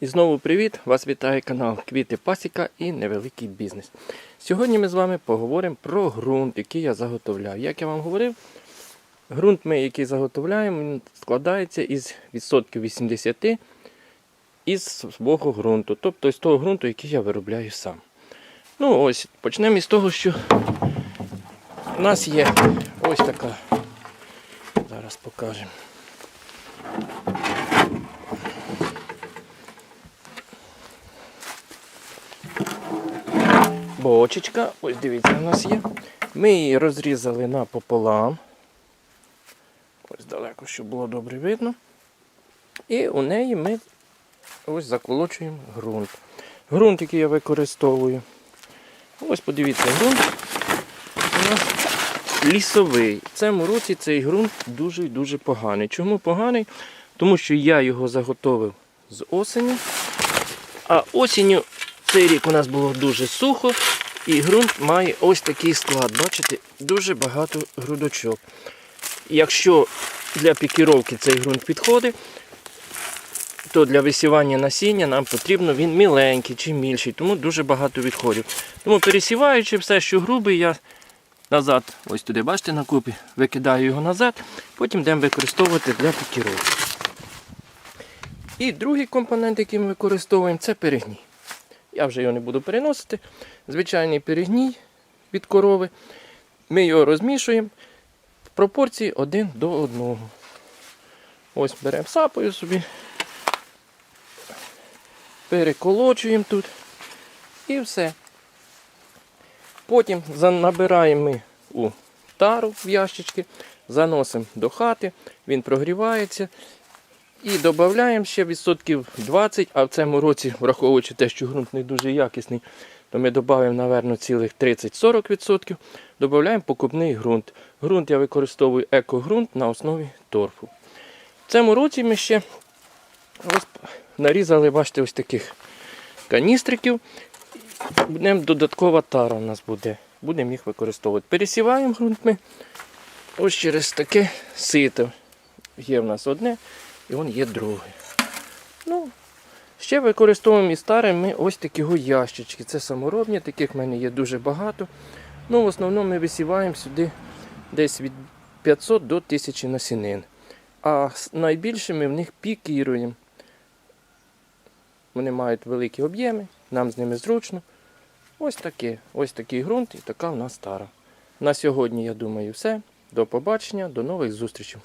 І знову привіт! Вас вітає канал Квіти Пасіка і Невеликий бізнес. Сьогодні ми з вами поговоримо про ґрунт, який я заготовляю. Як я вам говорив, ґрунт ми, який заготовляємо, він складається із відсотків 80 із свого ґрунту, тобто з того ґрунту, який я виробляю сам. Ну ось, почнемо із того, що у нас є ось така. Зараз покажемо. Бочечка. Ось дивіться, у нас є. Ми її розрізали напополам. Ось далеко, щоб було добре видно. І у неї ми ось заколочуємо ґрунт. Ґрунт, який я використовую. Ось подивіться, ґрунт у нас лісовий. В цьому році цей ґрунт дуже і дуже поганий. Чому поганий? Тому що я його заготовив з осені. А осінню цей рік у нас було дуже сухо, і ґрунт має ось такий склад. Бачите, дуже багато грудочок. Якщо для пікіровки цей ґрунт підходить, то для висівання насіння нам потрібно він міленький чи мільший, тому дуже багато відходів. Тому пересіваючи все, що грубий, я назад, ось туди, бачите, на купі, викидаю його назад, потім йдемо використовувати для пікіровки. І другий компонент, який ми використовуємо, це перегній. Я вже його не буду переносити. Звичайний перегній від корови. Ми його розмішуємо в пропорції один до одного. Ось беремо сапою собі, переколочуємо тут і все. Потім набираємо ми у тару в ящички, заносимо до хати, він прогрівається. І додаємо ще відсотків 20, а в цьому році, враховуючи те, що ґрунт не дуже якісний, то ми додаємо, напевно, цілих 30-40%. Додаємо покупний ґрунт. Ґрунт я використовую екоґрунт на основі торфу. В цьому році ми ще нарізали, бачите, ось таких каністриків. Будемо додаткова тара у нас буде. Будемо їх використовувати. Пересіваємо ґрунт ми ось через таке сито. Є в нас одне. І вон є другий. Ну, ще використовуємо і старе ми ось такі ящички. Це саморобні, таких в мене є дуже багато. Ну, в основному ми висіваємо сюди десь від 500 до 1000 насінин. А найбільше ми в них пікіруємо. Вони мають великі об'єми, нам з ними зручно. Ось таке, ось такий ґрунт і така в нас стара. На сьогодні, я думаю, все. До побачення, до нових зустрічей.